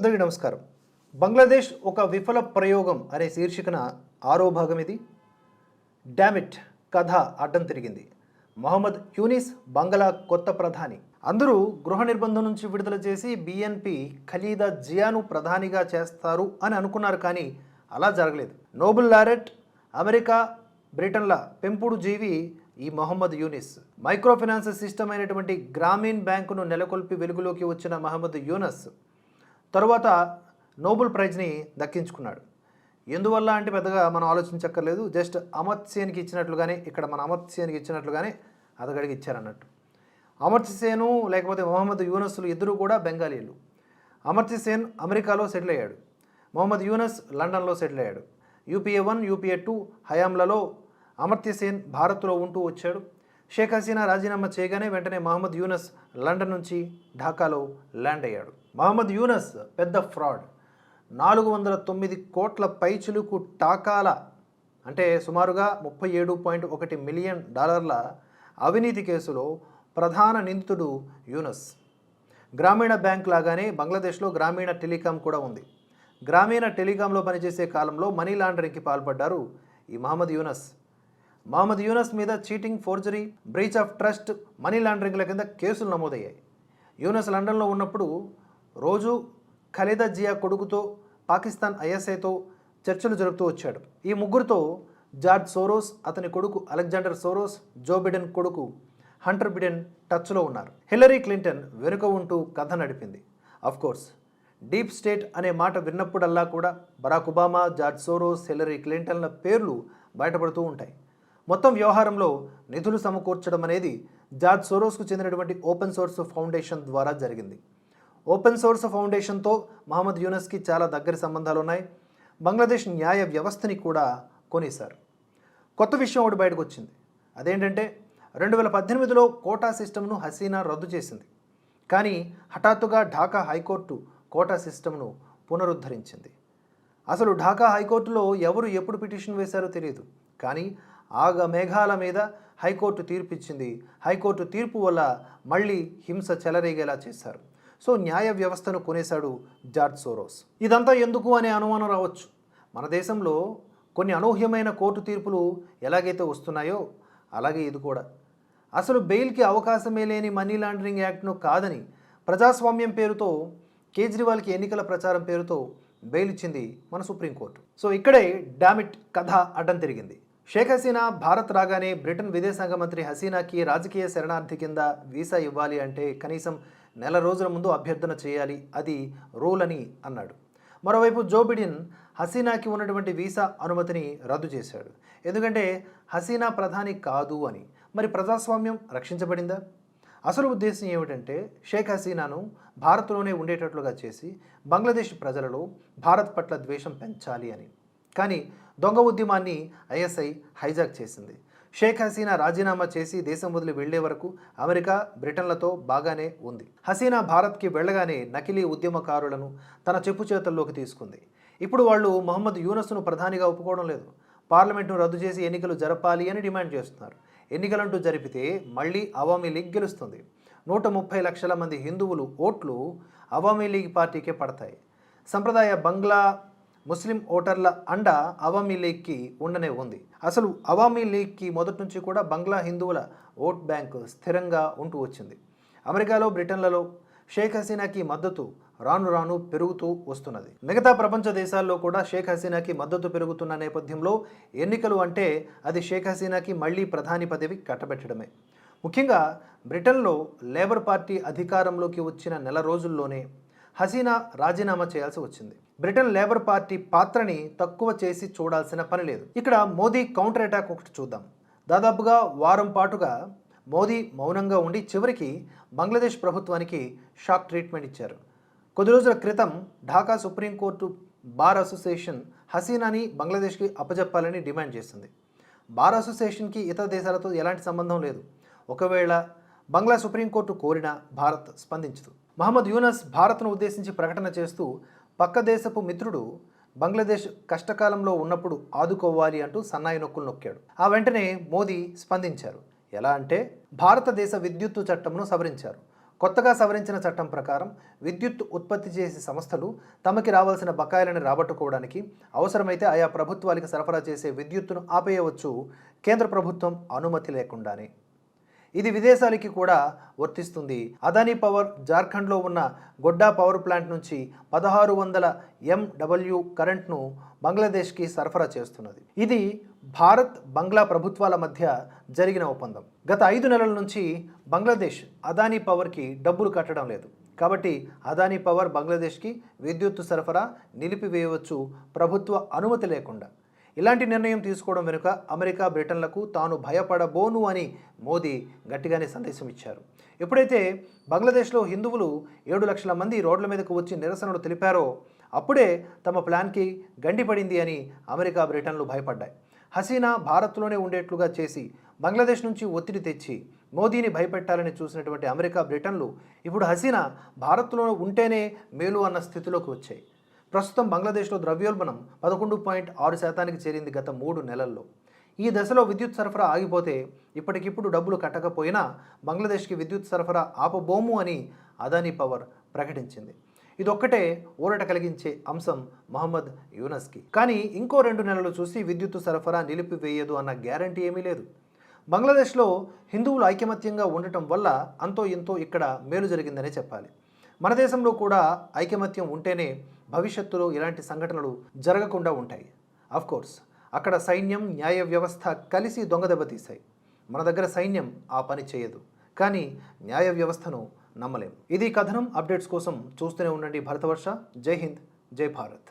అందరికీ నమస్కారం. బంగ్లాదేశ్ ఒక విఫల ప్రయోగం అనే శీర్షికన ఆరో భాగం ఇది. డామిట్ కథ అడ్డం తిరిగింది. మొహమ్మద్ యూనిస్ బంగ్లా కొత్త ప్రధాని. అందరూ గృహ నిర్బంధం నుంచి విడుదల చేసి బిఎన్పి ఖలీదా జియాను ప్రధానిగా చేస్తారు అని అనుకున్నారు కానీ అలా జరగలేదు. నోబెల్ లారెట్ అమెరికా బ్రిటన్ల పెంపుడు జీవి ఈ Mohammad Yunus. Micro finance system అయినటువంటి గ్రామీణ బ్యాంకును నెలకొల్పి వెలుగులోకి వచ్చిన మహమ్మద్ యూనస్ తరువాత నోబెల్ ప్రైజ్ని దక్కించుకున్నాడు. ఎందువల్ల అంటే పెద్దగా మనం ఆలోచించక్కర్లేదు. జస్ట్ అమర్త్సేన్కి ఇచ్చినట్లుగానే ఇక్కడ మన అమర్త్సేన్కి ఇచ్చినట్లుగానే అతగడికి ఇచ్చారన్నట్టు. అమర్త్యసేను లేకపోతే మొహమ్మద్ యూనస్లు ఇద్దరు కూడా బెంగాలీలు. అమర్త్యసేన్ అమెరికాలో సెటిల్ అయ్యాడు. మొహమ్మద్ యూనస్ లండన్లో సెటిల్ అయ్యాడు. యూపీఏ వన్ యూపీఏ టూ హయాంలలో అమర్త్యసేన్ భారత్లో ఉంటూ వచ్చాడు. షేక్ హసీనా రాజీనామా చేయగానే వెంటనే మహమ్మద్ యూనస్ లండన్ నుంచి ఢాకాలో ల్యాండ్ అయ్యాడు. మహమ్మద్ యూనస్ పెద్ద ఫ్రాడ్. నాలుగు వందల తొమ్మిది కోట్ల పైచులుకు టాకాల అంటే సుమారుగా ముప్పై ఏడు పాయింట్ ఒకటి మిలియన్ డాలర్ల అవినీతి కేసులో ప్రధాన నిందితుడు యూనస్. గ్రామీణ బ్యాంక్ లాగానే బంగ్లాదేశ్లో గ్రామీణ టెలికాం కూడా ఉంది. గ్రామీణ టెలికాంలో పనిచేసే కాలంలో మనీ లాండరింగ్కి పాల్పడ్డారు ఈ మహమ్మద్ యూనస్. మహమ్మద్ యూనస్ మీద cheating forgery breach of trust money లాండరింగ్ల కింద కేసులు నమోదయ్యాయి. యూనస్ లండన్లో ఉన్నప్పుడు రోజు ఖలీదా జియా కొడుకుతో పాకిస్తాన్ ఐఎస్ఐతో చర్చలు జరుపుతూ వచ్చాడు. ఈ ముగ్గురితో జార్జ్ సోరోస్ అతని కొడుకు అలెగ్జాండర్ సోరోస్ జో బిడెన్ కొడుకు హంటర్ బిడెన్ టచ్లో ఉన్నారు. హిల్లరీ క్లింటన్ వెనుక ఉంటూ కథ నడిపింది. కోర్స్ డీప్ స్టేట్ అనే మాట విన్నప్పుడల్లా కూడా Barack Obama George Soros Hillary క్లింటన్ల పేర్లు బయటపడుతూ ఉంటాయి. మొత్తం వ్యవహారంలో నిధులు సమకూర్చడం అనేది జార్జ్ సోరోస్కు చెందినటువంటి ఓపెన్ సోర్స్ ఫౌండేషన్ ద్వారా జరిగింది. ఓపెన్ సోర్స్ ఫౌండేషన్తో మహమ్మద్ యూనస్కి చాలా దగ్గర సంబంధాలు ఉన్నాయి బంగ్లాదేశ్ న్యాయ వ్యవస్థని కూడా కొనేశారు. కొత్త విషయం ఒకటి బయటకు వచ్చింది. అదేంటంటే రెండు వేల పద్దెనిమిదిలో కోటా సిస్టమ్ను హసీనా రద్దు చేసింది. కానీ హఠాత్తుగా ఢాకా హైకోర్టు కోటా సిస్టమ్ను పునరుద్ధరించింది. అసలు ఢాకా హైకోర్టులో ఎవరు ఎప్పుడు పిటిషన్ వేశారో తెలియదు. కానీ ఆగ మేఘాల మీద హైకోర్టు తీర్పు ఇచ్చింది హైకోర్టు తీర్పు వల్ల మళ్ళీ హింస చెలరేగేలా చేశారు. సో న్యాయ వ్యవస్థను కొనేశాడు జార్జ్ సోరోస్. ఇదంతా ఎందుకు అనే అనుమానం రావచ్చు. మన దేశంలో కొన్ని అనూహ్యమైన కోర్టు తీర్పులు ఎలాగైతే వస్తున్నాయో అలాగే ఇది కూడా. అసలు బెయిల్కి అవకాశమే లేని మనీ లాండరింగ్ యాక్ట్ను కాదని ప్రజాస్వామ్యం పేరుతో కేజ్రీవాల్కి ఎన్నికల ప్రచారం పేరుతో బెయిల్ ఇచ్చింది మన సుప్రీంకోర్టు సో ఇక్కడే డామిట్ కథ అడ్డం తిరిగింది. షేక్ హసీనా భారత్ రాగానే బ్రిటన్ విదేశాంగ మంత్రి హసీనాకి రాజకీయ శరణార్థి కింద వీసా ఇవ్వాలి అంటే కనీసం నెల రోజుల ముందు అభ్యర్థన చేయాలి అది రూల్ అని అన్నాడు. మరోవైపు జో బిడిన్ హసీనాకి ఉన్నటువంటి వీసా అనుమతిని రద్దు చేశాడు. ఎందుకంటే హసీనా ప్రధాని కాదు అని. మరి ప్రజాస్వామ్యం రక్షించబడిందా? అసలు ఉద్దేశం ఏమిటంటే షేక్ హసీనాను భారత్లోనే ఉండేటట్లుగా చేసి బంగ్లాదేశ్ ప్రజలలో భారత్ పట్ల ద్వేషం పెంచాలి అని. కానీ దొంగ ఉద్యమాన్ని ఐఎస్ఐ హైజాక్ చేసింది. షేక్ హసీనా రాజీనామా చేసి దేశం వదిలి వెళ్ళే వరకు అమెరికా బ్రిటన్లతో బాగానే ఉంది. హసీనా భారత్కి వెళ్ళగానే నకిలీ ఉద్యమకారులను తన చెప్పు చేతల్లోకి తీసుకుంది. ఇప్పుడు వాళ్ళు మహమ్మద్ యూనస్ను ప్రధానిగా ఒప్పుకోవడం లేదు. పార్లమెంట్ను రద్దు చేసి ఎన్నికలు జరపాలి అని డిమాండ్ చేస్తున్నారు. ఎన్నికలంటూ జరిపితే మళ్ళీ అవామీ లీగ్ గెలుస్తుంది. నూట ముప్పై లక్షల మంది హిందువులు ఓట్లు అవామీ లీగ్ పార్టీకే పడతాయి. సంప్రదాయ బంగ్లా ముస్లిం ఓటర్ల అండ అవామీ లీగ్కి ఉండనే ఉంది. అసలు అవామీ లీగ్కి మొదటి నుంచి కూడా బంగ్లా హిందువుల ఓట్ బ్యాంక్ స్థిరంగా ఉంటూ వచ్చింది. అమెరికాలో బ్రిటన్లలో షేక్ హసీనాకి మద్దతు రాను రాను పెరుగుతూ వస్తున్నది. మిగతా ప్రపంచ దేశాల్లో కూడా షేక్ హసీనాకి మద్దతు పెరుగుతున్న నేపథ్యంలో ఎన్నికలు అంటే అది షేక్ హసీనాకి మళ్ళీ ప్రధాని పదవి కట్టబెట్టడమే. ముఖ్యంగా బ్రిటన్లో లేబర్ పార్టీ అధికారంలోకి వచ్చిన నెల రోజుల్లోనే హసీనా రాజీనామా చేయాల్సి వచ్చింది. బ్రిటన్ లేబర్ పార్టీ పాత్రని తక్కువ చేసి చూడాల్సిన పని లేదు. ఇక్కడ మోదీ కౌంటర్ అటాక్ ఒకటి చూద్దాం. దాదాపుగా వారం పాటుగా మోదీ మౌనంగా ఉండి చివరికి బంగ్లాదేశ్ ప్రభుత్వానికి షాక్ ట్రీట్మెంట్ ఇచ్చారు. కొద్ది రోజుల క్రితం Dhaka supreme court bar association హసీనాని బంగ్లాదేశ్కి అప్పజెప్పాలని డిమాండ్ చేసింది. బార్ అసోసియేషన్కి ఇతర దేశాలతో ఎలాంటి సంబంధం లేదు. ఒకవేళ బంగ్లా సుప్రీంకోర్టు కోరినా భారత్ స్పందించదు. మహమ్మద్ యూనస్ భారత్ను ఉద్దేశించి ప్రకటన చేస్తూ పక్క దేశపు మిత్రుడు బంగ్లాదేశ్ కష్టకాలంలో ఉన్నప్పుడు ఆదుకోవాలి అంటూ సన్నాయి నొక్కులు నొక్కాడు. ఆ వెంటనే మోదీ స్పందించారు. ఎలా అంటే భారతదేశ విద్యుత్తు చట్టంను సవరించారు. కొత్తగా సవరించిన చట్టం ప్రకారం విద్యుత్ ఉత్పత్తి చేసే సంస్థలు తమకి రావాల్సిన బకాయిలను రాబట్టుకోవడానికి అవసరమైతే ఆయా ప్రభుత్వాలకు సరఫరా చేసే విద్యుత్తును ఆపేయవచ్చు. కేంద్ర ప్రభుత్వం అనుమతి లేకుండానే. ఇది విదేశాలకి కూడా వర్తిస్తుంది. అదానీ పవర్ జార్ఖండ్లో ఉన్న గొడ్డా పవర్ ప్లాంట్ నుంచి పదహారు వందల ఎండబ్ల్యూ కరెంట్ను బంగ్లాదేశ్కి సరఫరా చేస్తున్నది. ఇది భారత్ బంగ్లా ప్రభుత్వాల మధ్య జరిగిన ఒప్పందం. గత ఐదు నెలల నుంచి బంగ్లాదేశ్ అదానీ పవర్కి డబ్బులు కట్టడం లేదు. కాబట్టి అదానీ పవర్ బంగ్లాదేశ్కి విద్యుత్ సరఫరా నిలిపివేయవచ్చు ప్రభుత్వ అనుమతి లేకుండా. ఇలాంటి నిర్ణయం తీసుకోవడం వెనుక అమెరికా బ్రిటన్లకు తాను భయపడబోను అని మోదీ గట్టిగానే సందేశం ఇచ్చారు. ఎప్పుడైతే బంగ్లాదేశ్లో హిందువులు ఏడు లక్షల మంది రోడ్ల మీదకు వచ్చి నిరసనలు తెలిపారో అప్పుడే తమ ప్లాన్కి గండిపడింది అని అమెరికా బ్రిటన్లు భయపడ్డాయి. హసీనా భారత్లోనే ఉండేట్లుగా చేసి బంగ్లాదేశ్ నుంచి ఒత్తిడి తెచ్చి మోదీని భయపెట్టాలని చూసినటువంటి అమెరికా బ్రిటన్లు ఇప్పుడు హసీనా భారత్లో ఉంటేనే మేలు అన్న స్థితిలోకి వచ్చాయి. ప్రస్తుతం బంగ్లాదేశ్లో ద్రవ్యోల్బణం పదకొండు పాయింట్ ఆరు శాతానికి చేరింది గత మూడు నెలల్లో. ఈ దశలో విద్యుత్ సరఫరా ఆగిపోతే ఇప్పటికిప్పుడు డబ్బులు కట్టకపోయినా బంగ్లాదేశ్కి విద్యుత్ సరఫరా ఆపబోము అని అదానీ పవర్ ప్రకటించింది. ఇదొక్కటే ఊరట కలిగించే అంశం మహమ్మద్ యూనస్కి. కానీ ఇంకో రెండు నెలలు చూసి విద్యుత్ సరఫరా నిలిపివేయదు అన్న గ్యారంటీ ఏమీ లేదు. బంగ్లాదేశ్లో హిందువులు ఐకమత్యంగా ఉండటం వల్ల అంతో ఇంతో ఇక్కడ మేలు జరిగిందనే చెప్పాలి. మన దేశంలో కూడా ఐకమత్యం ఉంటేనే భవిష్యత్తులో ఇలాంటి సంఘటనలు జరగకుండా ఉంటాయి. కోర్స్ అక్కడ సైన్యం న్యాయ వ్యవస్థ కలిసి దొంగ దెబ్బతీశాయి మన దగ్గర సైన్యం ఆ పని చేయదు. కానీ న్యాయ వ్యవస్థను నమ్మలేం. ఇది కథనం. అప్డేట్స్ కోసం చూస్తూనే ఉండండి భరతవర్ష. జై హింద్. జై భారత్.